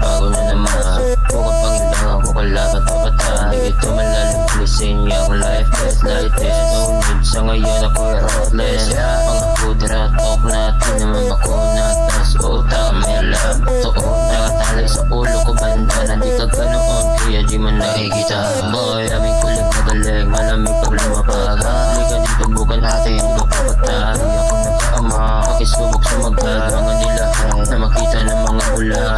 bago na naman Mukhang pangilangan ko kalaban pa bata Hindi ito malalim, listen yung life is like this. No need sa ngayon ako ruthless Mga pudra, talk natin naman makunat Tas utak, may alam. Totoo, nakatali sa ulo ko banda. Na di ka ganoon, kaya di man nakikita. Boy, aming kuling magaling Malamig pag lumapag. Halika dito, bukan natin. Di ko papatay Ako nag-aama Pakisubok sa Mga nilahay Na makita ng mga bulag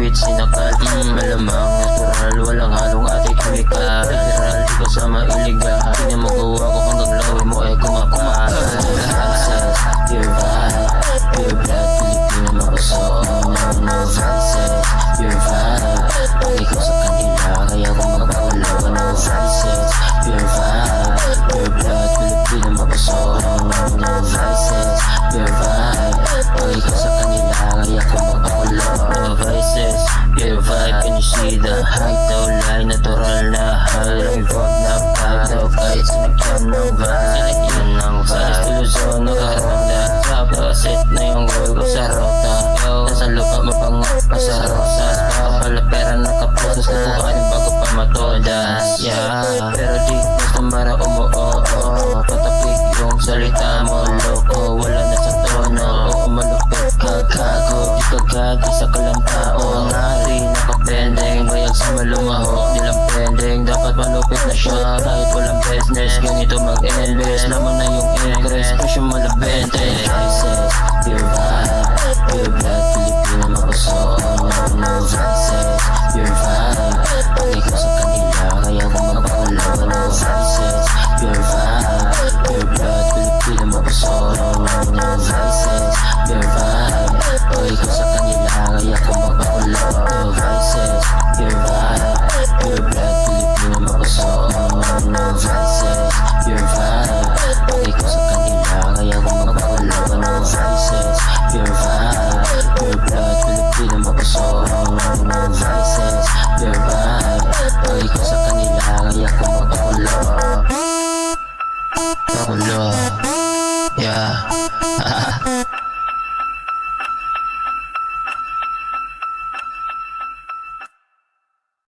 Beat, sinakal mm, Malamang, natural. Walang halong ate chemical Literal, di kasama illegal Di na daw line Natural na high Revolve na vibe daw kahit sinagyan ng vibe Sinagyan ng vibe Sa Luzon, nakaronda Set na yung goal ko sa rota. Nasa lupa mapang nasa rosas Baka pala pera nakapusos na kuhanin bago pa matodas Yeah, pero di basta mara umuoo Patapik yung salita na siya Kahit walang business Ganito mag-invest. Laman na yung interest Presyo malabente. Vices, your vibe Your blood,